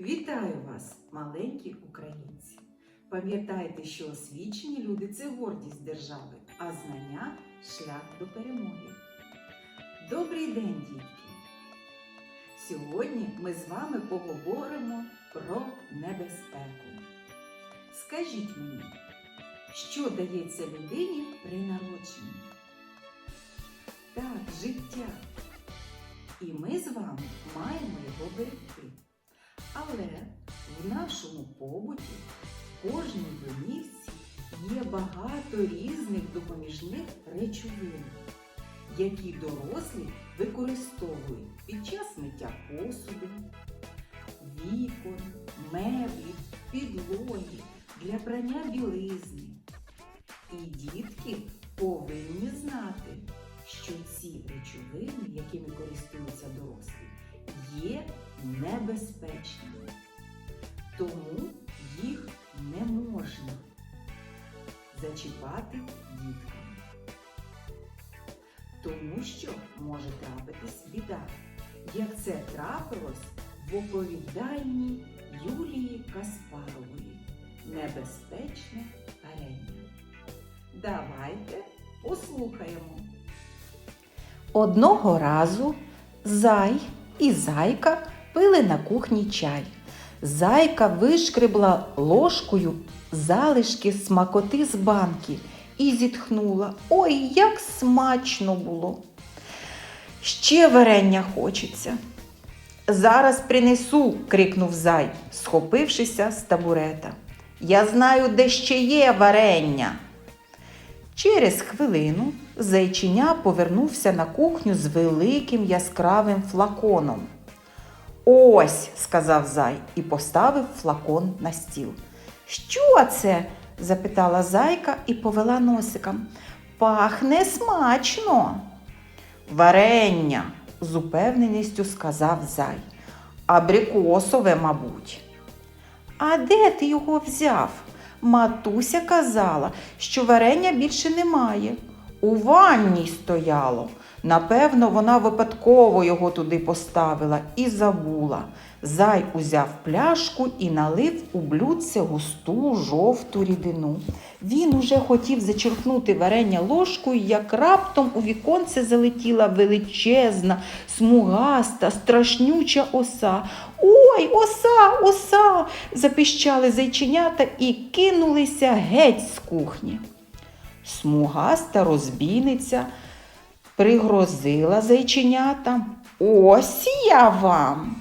Вітаю вас, маленькі українці! Пам'ятайте, що освічені люди це гордість держави, а знання шлях до перемоги. Добрий день, дітки! Сьогодні ми з вами поговоримо про небезпеку. Скажіть мені, що дається людині при народженні? Так, життя. І ми з вами маємо його берегти. Але в нашому побуті, в кожній домівці є багато різних допоміжних речовин, які дорослі використовують під час миття посуду, вікон, меблів, підлоги, для прання білизни. І дітки повинні знати, що ці речовини, якими користуються дорослі, є небезпечними. Тому їх не можна зачіпати дітками. Тому що може трапитись біда, як це трапилось в оповіданні Юлії Каспарової Небезпечне варення. Давайте послухаємо. Одного разу зай і зайка пили на кухні чай. Зайка вишкребла ложкою залишки смакоти з банки і зітхнула. Ой, як смачно було. Ще варення хочеться. Зараз принесу, крикнув зай, схопившися з табурета. Я знаю, де ще є варення. Через хвилину зайчиня повернувся на кухню з великим яскравим флаконом. Ось, сказав зай і поставив флакон на стіл. Що це? запитала зайка і повела носиком. Пахне смачно. Варення, з упевненістю сказав зай. Абрикосове, мабуть. А де ти його взяв? Матуся казала, що варення більше немає. У ванній стояло. Напевно, вона випадково його туди поставила і забула. Зай узяв пляшку і налив у блюдце густу жовту рідину. Він уже хотів зачерпнути варення ложкою, як раптом у віконце залетіла величезна, смугаста, страшнюча оса. Ой, оса, оса! запіщали зайченята і кинулися геть з кухні. Смугаста розбійниця пригрозила зайченятам. Ось я вам.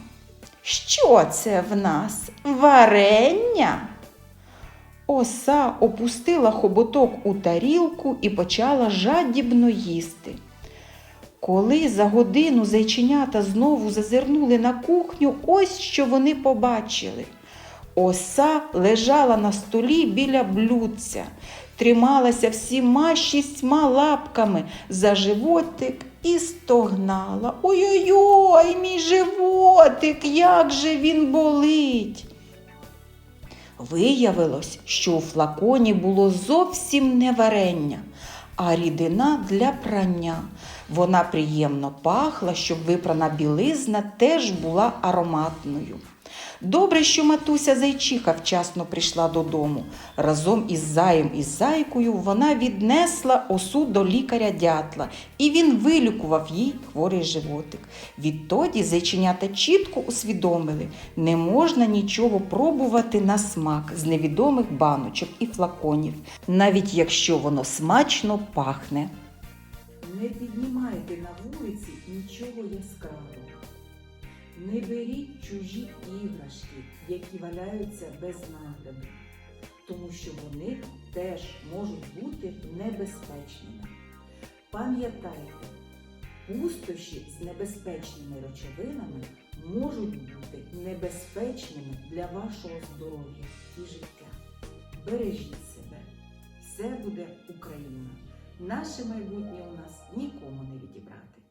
Що це в нас? Варення? Оса опустила хоботок у тарілку і почала жадібно їсти. Коли за годину зайченята знову зазирнули на кухню, ось що вони побачили. Оса лежала на столі біля блюдця, трималася всіма шістьма лапками за животик і стогнала. Ой-ой-ой, мій животик, як же він болить. Виявилось, що у флаконі було зовсім не варення, а рідина для прання. Вона приємно пахла, щоб випрана білизна теж була ароматною. Добре, що матуся зайчиха вчасно прийшла додому. Разом із заєм і зайкою вона віднесла осу до лікаря дятла, і він вилікував їй хворий животик. Відтоді зайченята чітко усвідомили, не можна нічого пробувати на смак з невідомих баночок і флаконів, навіть якщо воно смачно пахне. Не піднімайте на вулиці нічого яскравого. Не беріть чужі іграшки, які валяються без нагляду, тому що вони теж можуть бути небезпечними. Пам'ятайте, пустощі з небезпечними речовинами можуть бути небезпечними для вашого здоров'я і життя. Бережіть себе. Все буде Україна. Наше майбутнє у нас нікому не відібрати.